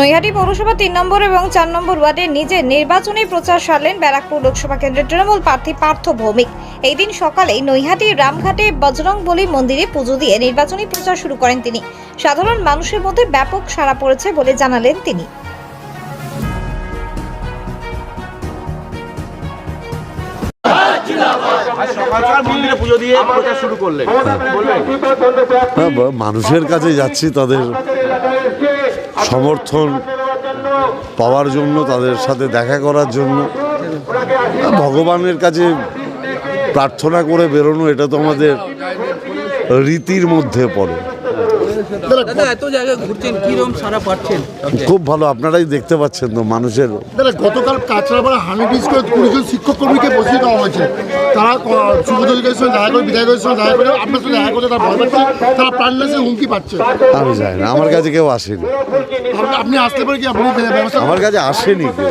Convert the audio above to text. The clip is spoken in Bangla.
নৈহাটি পৌরসভা তিন নম্বর এবং চার নম্বর ওয়ার্ডে নিজের নির্বাচনী প্রচার সারলেন ব্যারাকপুর লোকসভা কেন্দ্রের তৃণমূল প্রার্থী পার্থ ভৌমিক। এই দিন সকালেই নৈহাটি রামঘাটে বজরং বলি মন্দিরে পুজো দিয়ে নির্বাচনী প্রচার শুরু করেন তিনি। সাধারণ মানুষের মধ্যে ব্যাপক সাড়া পড়েছে বলে জানালেন তিনি। হ্যাঁ, মানুষের কাছে যাচ্ছি তাদের সমর্থন পাওয়ার জন্য, তাদের সাথে দেখা করার জন্য। ভগবানের কাছে প্রার্থনা করে বেরোনো, এটা তো আমাদের রীতির মধ্যে পড়ে। দাদা এত জায়গায় ঘুরছেন কিরম সারা পাচ্ছেন? খুব ভালো আপনারাই দেখতে পাচ্ছেন তো মানুষের। দাদা গতকাল কাঁচরাপাড়া হানি ব্রিজ করে কুড়িজন শিক্ষক কর্মীকে বসিয়ে দেওয়া হয়েছে। তারা শুভদা সঙ্গে দেখা করে বিধায়কের সঙ্গে দেখা করে আপনার সঙ্গে দেখা করতে তারা ভয় পাচ্ছে তারা প্রাণনাশে হুমকি পাচ্ছে। আমি জানি না আমার কাছে কেউ আসেনি। আপনি- আপনি আসতে পারে কি আপনি আমার কাছে আসেনি কেউ।